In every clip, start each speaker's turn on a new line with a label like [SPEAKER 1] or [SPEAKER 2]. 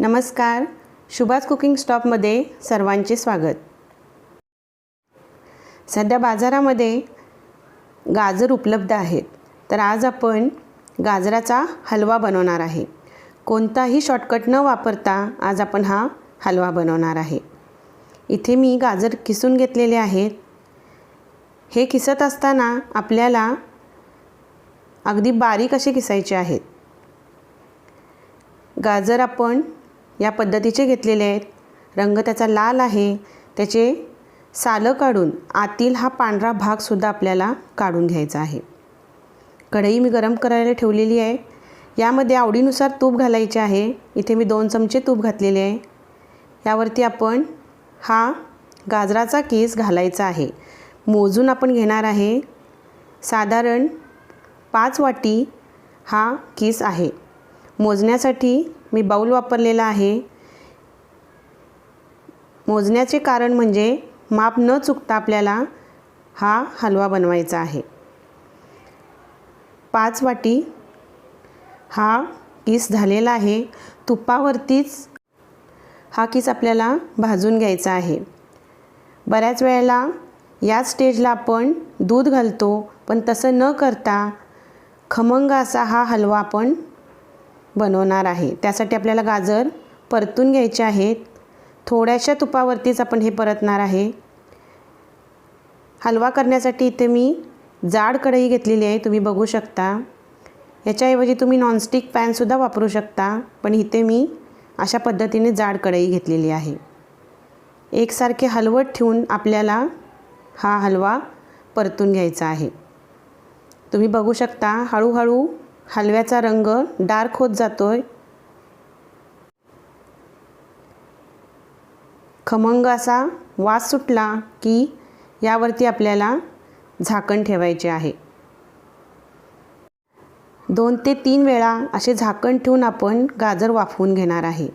[SPEAKER 1] नमस्कार. शुभास कुकिंग स्टॉपमध्ये सर्वांचे स्वागत. सध्या बाजारामध्ये गाजर उपलब्ध आहेत. तर आज आपण गाजराचा हलवा बनवणार आहे. कोणताही शॉर्टकट न वापरता आज आपण हा हलवा बनवणार आहे. इथे मी गाजर किसून घेतलेले आहेत. हे किसत असताना आपल्याला अगदी बारीक असे किसायचे आहेत. गाजर आपण या पद्धतीचे घेतलेले आहेत. रंग त्याचा लाल आहे. त्याचे सालं काढून आतील हा पांढरा भागसुद्धा आपल्याला काढून घ्यायचा आहे. कढई मी गरम करायला ठेवलेली आहे. यामध्ये आवडीनुसार तूप घालायचे आहे. इथे मी दोन चमचे तूप घातलेले आहे. यावरती आपण हा गाजराचा केस घालायचा आहे. मोजून आपण घेणार आहे. साधारण पाच वाटी हा केस आहे. मोजण्यासाठी मी बाऊल वापरलेला आहे. मोजण्याचे कारण म्हणजे माप न चुकता आपल्याला हा हलवा बनवायचा आहे. पाच वाटी हा किस झालेला आहे. तुपावरतीच हा किस आपल्याला भाजून घ्यायचा आहे. बऱ्याच वेळेला या स्टेजला आपण दूध घालतो पण तसं न करता खमंग असा हा हलवा आपण बनवणार आहे. त्यासाठी आपल्याला गाजर परतून घ्यायचे आहेत. थोड्याशा तुपावरतीच आपण हे परतणार आहे. हलवा करण्यासाठी इथे मी जाड कढई घेतलेली आहे तुम्ही बघू शकता. याच्याऐवजी तुम्ही नॉनस्टिक पॅनसुद्धा वापरू शकता पण इथे मी अशा पद्धतीने जाड कढई घेतलेली आहे. एकसारखे हलवत ठेवून आपल्याला हा हलवा परतून घ्यायचा आहे. तुम्ही बघू शकता हळूहळू हलव्याचा रंग डार्क होत जातोय. खमंग असा वास सुटला की यावरती आपल्याला झाकण ठेवायचे आहे. दोन ते तीन वेळा असे झाकण ठेवून आपण गाजर वाफवून घेणार आहे.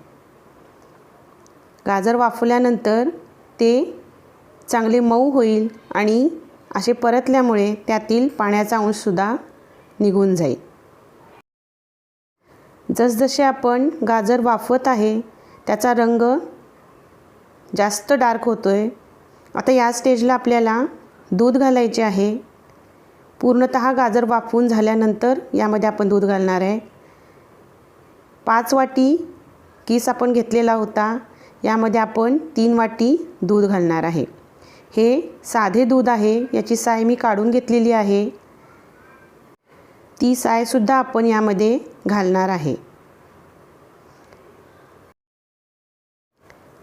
[SPEAKER 1] गाजर वाफवल्यानंतर ते चांगले मऊ होईल आणि असे परतल्यामुळे त्यातील पाण्याचा अंशसुद्धा निघून जाईल. जसजसे आपण गाजर वाफवत आहे त्याचा रंग जास्त डार्क होतो आहे आता या स्टेजला आपल्याला दूध घालायचे आहे. पूर्णत गाजर वाफवून झाल्यानंतर यामध्ये आपण दूध घालणार आहे. पाच वाटी किस आपण घेतलेला होता यामध्ये आपण तीन वाटी दूध घालणार आहे. हे साधे दूध आहे याची साय मी काढून घेतलेली आहे. ती सायसुद्धा आपण यामध्ये घालणार आहे.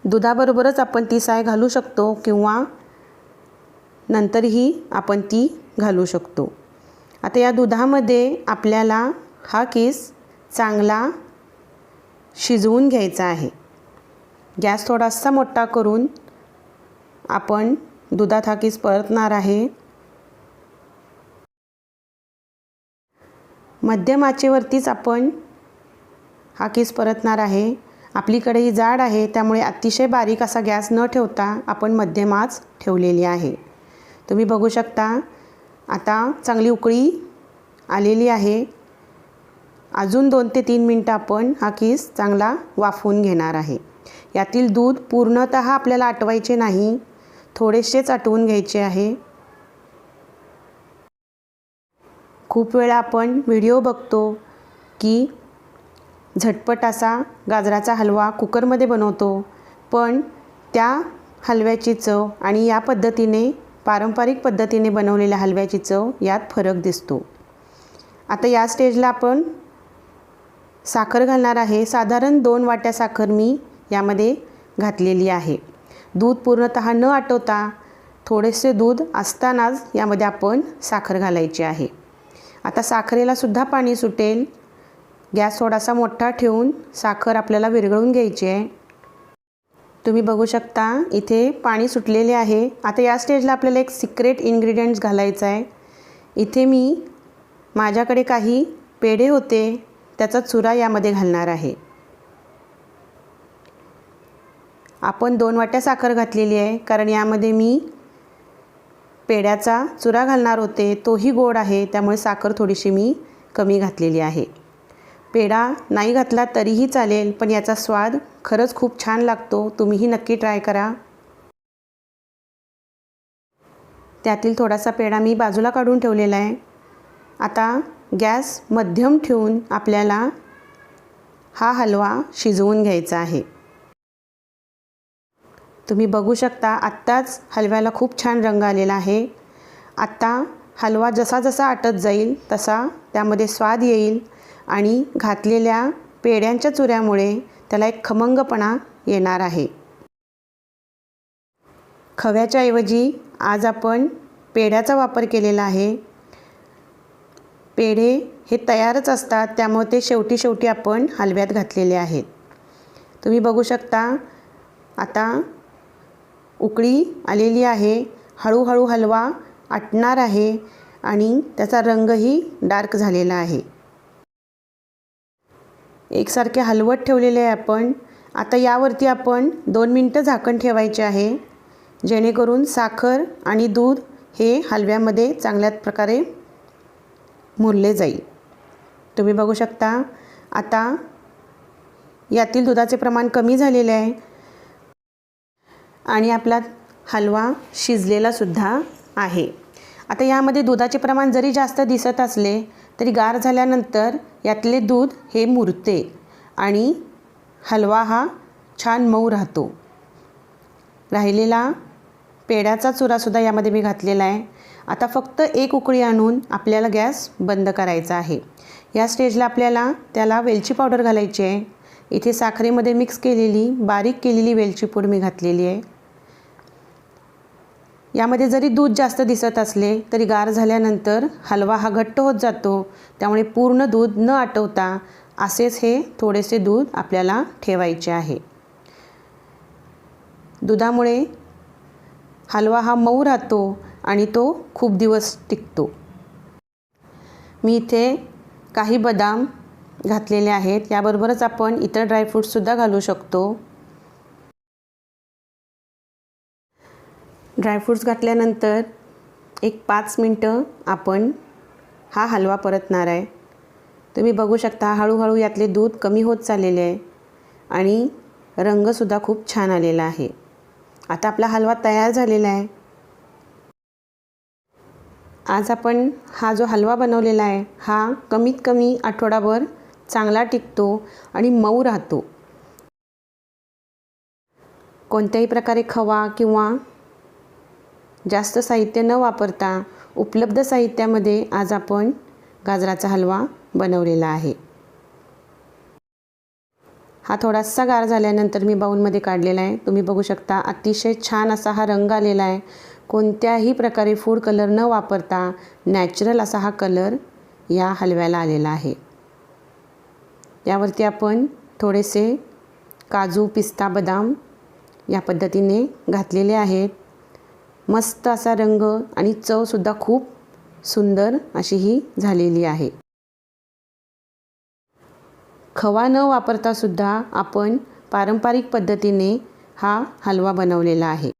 [SPEAKER 1] दुधाबरोबरच आपण ती साय घालू शकतो किंवा नंतरही आपण ती घालू शकतो. आता या दुधामध्ये आपल्याला हा केस चांगला शिजवून घ्यायचा आहे. गॅस थोडासा मोठा करून आपण दुधात हा केस परतणार आहे. मध्यम आचेवरतीच आपण हा केस परतणार आहे. आपलीकडे ही जाड आहे त्यामुळे अतिशय बारीक असा गॅस न ठेवता आपण मध्यम आच ठेवलेली आहे. तुम्ही बघू शकता आता चांगली उकळी आलेली आहे. अजून दोन ते तीन मिनटं आपण हा केस चांगला वाफवून घेणार आहे. यातील दूध पूर्णत आपल्याला आटवायचे नाही थोडेसेच आटवून घ्यायचे आहे. खूप वेळा आपण व्हिडिओ बघतो की झटपट असा गाजराचा हलवा कुकरमध्ये बनवतो. पण त्या हलव्याची चव आणि या पद्धतीने पारंपरिक पद्धतीने बनवलेल्या हलव्याची चव यात फरक दिसतो. आता या स्टेजला आपण साखर घालणार आहे. साधारण दोन वाट्या साखर मी यामध्ये घातलेली आहे. दूध पूर्णत न आटवता थोडेसे दूध असतानाच यामध्ये आपण साखर घालायची आहे. आता साखरेलासुद्धा पाणी सुटेल. गॅस थोडासा मोठा ठेवून साखर आपल्याला विरघळून घ्यायची आहे. तुम्ही बघू शकता इथे पाणी सुटलेले आहे. आता या स्टेजला आपल्याला एक सिक्रेट इन्ग्रेडियंट्स घालायचा आहे. इथे मी माझ्याकडे काही पेढे होते त्याचा चुरा यामध्ये घालणार आहे. आपण दोन वाट्या साखर घातलेली आहे कारण यामध्ये मी पेढ्याचा चुरा घालणार होते तोही गोड आहे त्यामुळे साखर थोडीशी मी कमी घातलेली आहे. पेढा नाही घातला तरीही चालेल पण याचा स्वाद खरंच खूप छान लागतो तुम्हीही नक्की ट्राय करा. त्यातील थोडासा पेढा मी बाजूला काढून ठेवलेला आहे. आता गॅस मध्यम ठेवून आपल्याला हा हलवा शिजवून घ्यायचा आहे. तुम्ही बघू शकता आत्ताच हलव्याला खूप छान रंग आलेला आहे. आत्ता हलवा जसा जसा आटत जाईल तसा त्यामध्ये स्वाद येईल आणि घातलेल्या पेढ्यांच्या चुऱ्यामुळे त्याला एक खमंगपणा येणार आहे. खव्याच्या ऐवजी आज आपण पेढ्याचा वापर केलेला आहे. पेढे हे तयारच असतात त्यामुळे ते शेवटी शेवटी आपण हलव्यात घातलेले आहेत. तुम्ही बघू शकता आता उकळी आलेली आहे. हळूहळू हलवा आटणार आहे आणि त्याचा रंगही डार्क झालेला आहे. एकसारखे हलवत ठेवलेले आहे आपण. आता यावरती आपण दोन मिनटं झाकण ठेवायचे आहे. जेणेकरून साखर आणि दूध हे हलव्यामध्ये चांगल्या प्रकारे मुरले जाईल. तुम्ही बघू शकता आता यातील दुधाचे प्रमाण कमी झालेले आहे. आणि आपला हलवा शिजलेला सुद्धा आहे. आता यामध्ये दुधाचे प्रमाण जरी जास्त दिसत असले तरी गार झाल्यानंतर यातले दूध हे मुरते आणि हलवा हा छान मऊ राहतो. राहिलेला पेढ्याचा चुरासुद्धा यामध्ये मी घातलेला आहे. आता फक्त एक उकळी आणून आपल्याला गॅस बंद करायचा आहे. या स्टेजला आपल्याला त्याला वेलची पावडर घालायची आहे. इथे साखरेमध्ये मिक्स केलेली बारीक केलेली वेलची पूड मी घातलेली आहे. यामध्ये जरी दूध जास्त दिसत असले तरी गार झाल्यानंतर हलवा हा घट्ट होत जातो. त्यामुळे पूर्ण दूध न आटवता असेच हे थोडेसे दूध आपल्याला ठेवायचे आहे. दुधामुळे हलवा हा मऊ राहतो आणि तो खूप दिवस टिकतो. मी इथे काही बदाम घातलेले आहेत. याबरोबरच आपण इतर ड्रायफ्रूटसुद्धा घालू शकतो. ड्रायफ्रूट्स घातल्यानंतर एक पाच मिनटं आपण हा हलवा परतणार आहे. तुम्ही बघू शकता हळूहळू यातले दूध कमी होत चाललेले आहे आणि रंगसुद्धा खूप छान आलेला आहे. आता आपला हलवा तयार झालेला आहे. आज आपण हा जो हलवा बनवलेला आहे हा कमीत कमी आठवडाभर चांगला टिकतो आणि मऊ राहतो. कोणत्याही प्रकारे खवा किंवा जास्त साहित्य न वापरता उपलब्ध साहित्यामध्ये आज आपण गाजराचा हलवा बनवलेला आहे. हा थोडासा गार झाल्यानंतर मी बाऊलमध्ये काढलेला आहे. तुम्ही बघू शकता अतिशय छान असा हा रंग आलेला आहे. कोणत्याही प्रकारे फूड कलर न वापरता नॅचरल असा हा कलर या हलव्याला आलेला आहे. यावरती आपण थोडेसे काजू पिस्ता बदाम या पद्धतीने घातलेले आहेत. मस्त असा रंग आणि चवसुद्धा खूप सुंदर अशी ही झालेली आहे. खवा न वापरतासुद्धा आपण पारंपरिक पद्धतीने हा हलवा बनवलेला आहे.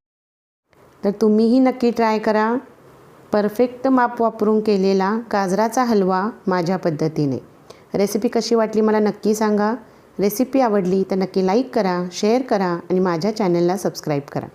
[SPEAKER 1] तर तुम्हीही नक्की ट्राय करा. परफेक्ट माप वापरून केलेला गाजराचा हलवा माझ्या पद्धतीने. रेसिपी कशी वाटली मला नक्की सांगा. रेसिपी आवडली तर नक्की लाईक करा शेअर करा आणि माझ्या चॅनलला सबस्क्राईब करा.